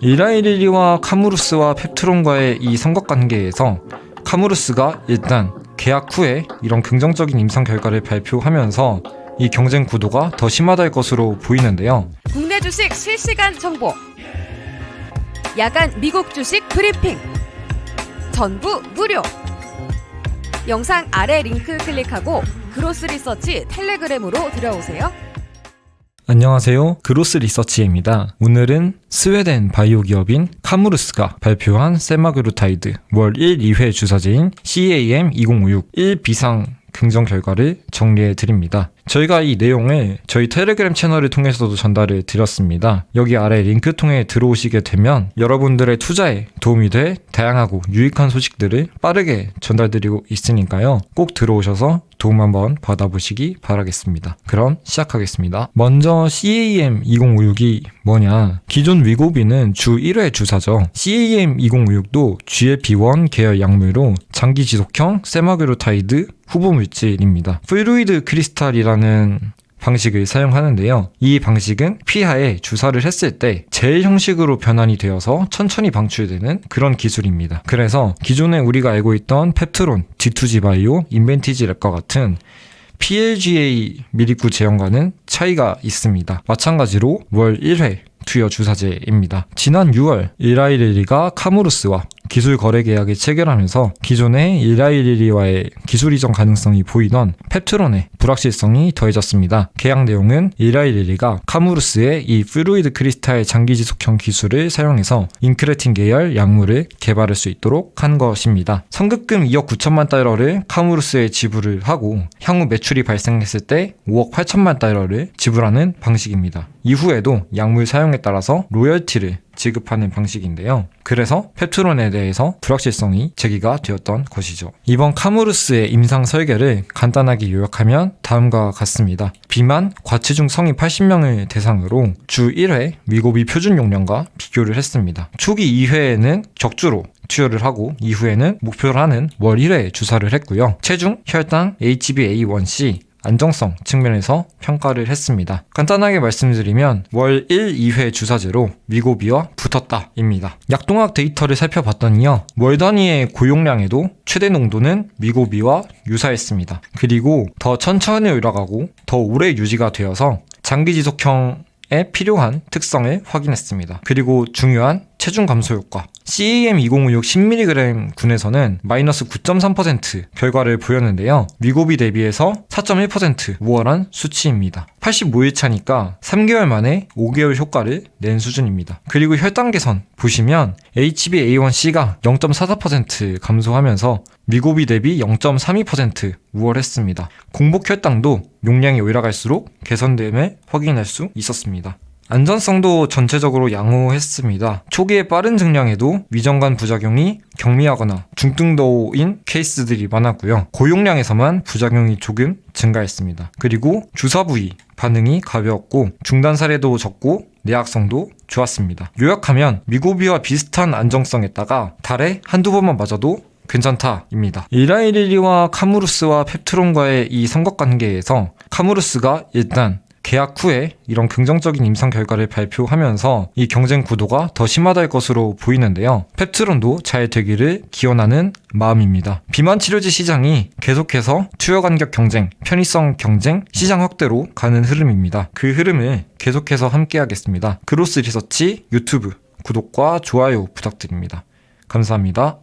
이라이리리와 카무루스와 펩트론과의 이 삼각관계에서 카무루스가 일단 계약 후에 이런 긍정적인 임상 결과를 발표하면서 이 경쟁 구도가 더 심화될 것으로 보이는데요. 국내 주식 실시간 정보. 야간 미국 주식 브리핑. 전부 무료. 영상 아래 링크 클릭하고 그로스 리서치 텔레그램으로 들어오세요. 안녕하세요. 그로스 리서치입니다. 오늘은 스웨덴 바이오 기업인 카무루스가 발표한 세마그루타이드 월 1, 2회 주사제인 CAM2056 1비상 긍정 결과를 정리해 드립니다. 저희가 이 내용을 저희 텔레그램 채널을 통해서도 전달을 드렸습니다. 여기 아래 링크 통해 들어오시게 되면 여러분들의 투자에 도움이 될 다양하고 유익한 소식들을 빠르게 전달드리고 있으니까요. 꼭 들어오셔서 도움 한번 받아보시기 바라겠습니다. 그럼 시작하겠습니다. 먼저 CAM2056이 뭐냐? 기존 위고비는 주 1회 주사죠. CAM2056도 GLP-1 계열 약물로 장기 지속형 세마그루타이드 후보 물질입니다. 플루이드 크리스탈이라는 방식을 사용하는데요. 이 방식은 피하에 주사를 했을 때 젤 형식으로 변환이 되어서 천천히 방출되는 그런 기술입니다. 그래서 기존에 우리가 알고 있던 펩트론, D2G 바이오, 인벤티지 랩과 같은 PLGA 미리구 제형과는 차이가 있습니다. 마찬가지로 월 1회 투여 주사제입니다. 지난 6월 일라이리리가 카무루스와 기술 거래 계약을 체결하면서 기존의 일라이리리와의 기술 이전 가능성이 보이던 펩트론의 불확실성이 더해졌습니다. 계약 내용은 일라이리리가 카무루스의 이 플루이드 크리스탈 장기 지속형 기술을 사용해서 인크레틴 계열 약물을 개발할 수 있도록 한 것입니다. 선급금 2억 9천만 달러를 카무루스에 지불을 하고 향후 매출이 발생했을 때 5억 8천만 달러를 지불하는 방식입니다. 이후에도 약물 사용에 따라서 로열티를 지급하는 방식인데요. 그래서 펩트론에 대해서 불확실성이 제기가 되었던 것이죠. 이번 카무루스의 임상 설계를 간단하게 요약하면 다음과 같습니다. 비만, 과체중 성인 80명을 대상으로 주 1회 미고비 표준 용량과 비교를 했습니다. 초기 2회에는 적주로 투여를 하고 이후에는 목표로 하는 월 1회 주사를 했고요. 체중, 혈당, HbA1c, 안정성 측면에서 평가를 했습니다. 간단하게 말씀드리면 월 1, 2회 주사제로 위고비와 붙었다입니다. 약동학 데이터를 살펴봤더니요. 월 단위의 고용량에도 최대 농도는 위고비와 유사했습니다. 그리고 더 천천히 올라가고 더 오래 유지가 되어서 장기 지속형 에 필요한 특성을 확인했습니다. 그리고 중요한 체중 감소 효과. CAM2056 10mg 군에서는 마이너스 9.3% 결과를 보였는데요. 위고비 대비해서 4.1% 우월한 수치입니다. 85일 차니까 3개월 만에 5개월 효과를 낸 수준입니다. 그리고 혈당 개선 보시면 HbA1c가 0.44% 감소하면서 미고비 대비 0.32% 우월했습니다. 공복 혈당도 용량이 올라갈수록 개선됨을 확인할 수 있었습니다. 안전성도 전체적으로 양호했습니다. 초기에 빠른 증량에도 위정관 부작용이 경미하거나 중등도인 케이스들이 많았고요. 고용량에서만 부작용이 조금 증가했습니다. 그리고 주사 부위 반응이 가벼웠고 중단 사례도 적고 내약성도 좋았습니다. 요약하면 미고비와 비슷한 안정성에다가 달에 한두 번만 맞아도 괜찮다입니다. 이라이리리와 카무루스와 펩트론과의 이 삼각관계에서 카무루스가 일단 계약 후에 이런 긍정적인 임상 결과를 발표하면서 이 경쟁 구도가 더 심화될 것으로 보이는데요. 펩트론도 잘 되기를 기원하는 마음입니다. 비만 치료제 시장이 계속해서 투여 간격 경쟁, 편의성 경쟁, 시장 확대로 가는 흐름입니다. 그 흐름을 계속해서 함께 하겠습니다. 그로스 리서치 유튜브 구독과 좋아요 부탁드립니다. 감사합니다.